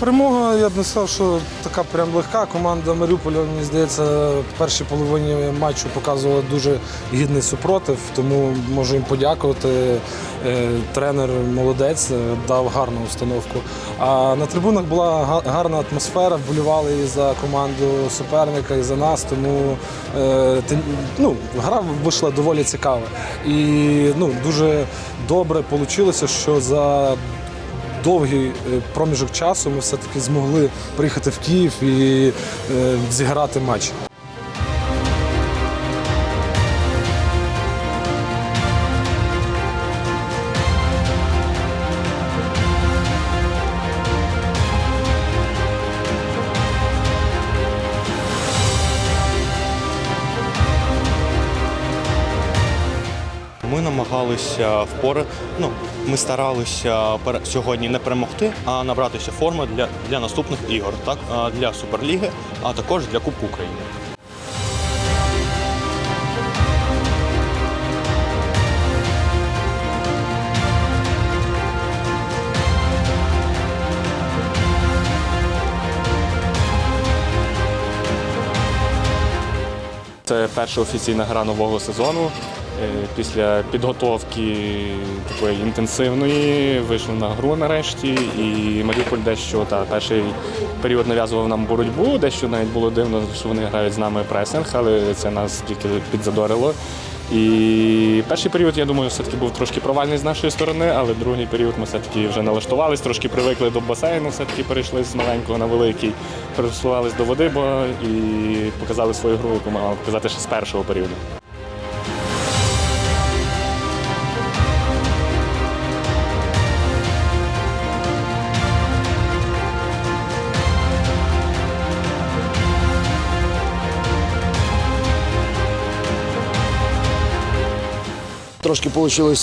Перемога, я б не сказав, що така прям легка. Команда Маріуполя, мені здається, в першій половині матчу показувала дуже гідний супротив, тому можу їм подякувати. Е, Тренер молодець, дав гарну установку. А на трибунах була гарна атмосфера, вболівали і за команду суперника, і за нас. Тому е, ну, гра вийшла доволі цікава. І ну, дуже добре вийшло, що за довгий е, проміжок часу ми все-таки змогли приїхати в Київ і е, зіграти матч. Ми намагалися впори. Ну, ми старалися сьогодні не перемогти, а набратися форми для, для наступних ігор, так для Суперліги, а також для Кубку України. Це перша офіційна гра нового сезону. Е, Після підготовки такої інтенсивної вийшли на гру нарешті, і Маріуполь дещо та перший період нав'язував нам боротьбу. Дещо навіть було дивно, що вони грають з нами пресинг, але це нас тільки підзадорило. І перший період, я думаю, все-таки був трошки провальний з нашої сторони, але другий період ми все-таки вже налаштувались, трошки привикли до басейну, все-таки перейшли з маленького на великий, пристосувались до води, бо і показали свою гру, яку мали показати ще з першого періоду. Трошки вийшло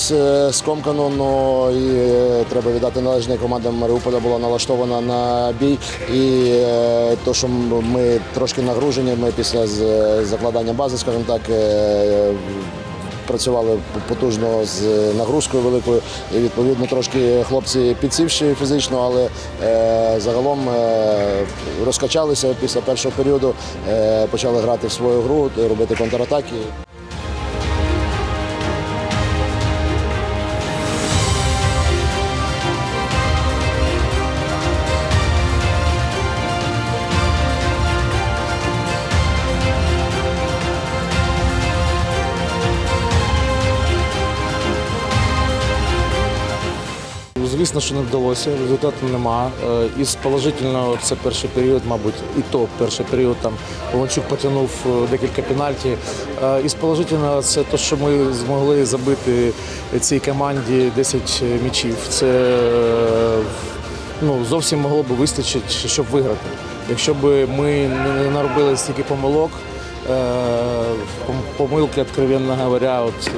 скомкано, але і е, треба віддати належне команда Маріуполя була налаштована на бій. І е, то, що ми трошки нагружені, ми після закладання бази, скажімо так, е, працювали потужно з нагрузкою великою. І відповідно трошки хлопці підсівші фізично, але е, загалом е, розкачалися після першого періоду, е, почали грати в свою гру, робити контратаки. Звісно, що не вдалося, результату нема. Е, Із положительного це перший період, мабуть, і то перший період там Іванчук потягнув е, декілька пенальті. Е, Із положительного це те, що ми змогли забити цій команді 10 м'ячів. Це ну, зовсім могло б вистачити, щоб виграти. Якщо б ми не наробили стільки помилок, помилки, откровенно говоря, от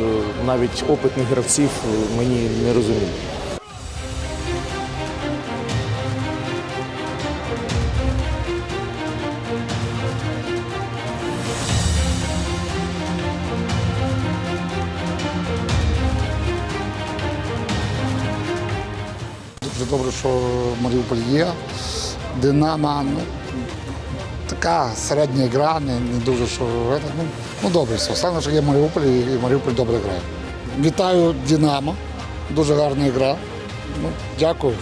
навіть опитних гравців мені не розуміють. Дуже добре, що Маріуполь є. Динамо, ну, така середня гра, не, не дуже що. Ну, ну добре все. Саме, що є Маріуполь і Маріуполь добре грає. Вітаю Динамо. Дуже гарна гра. Ну, дякую.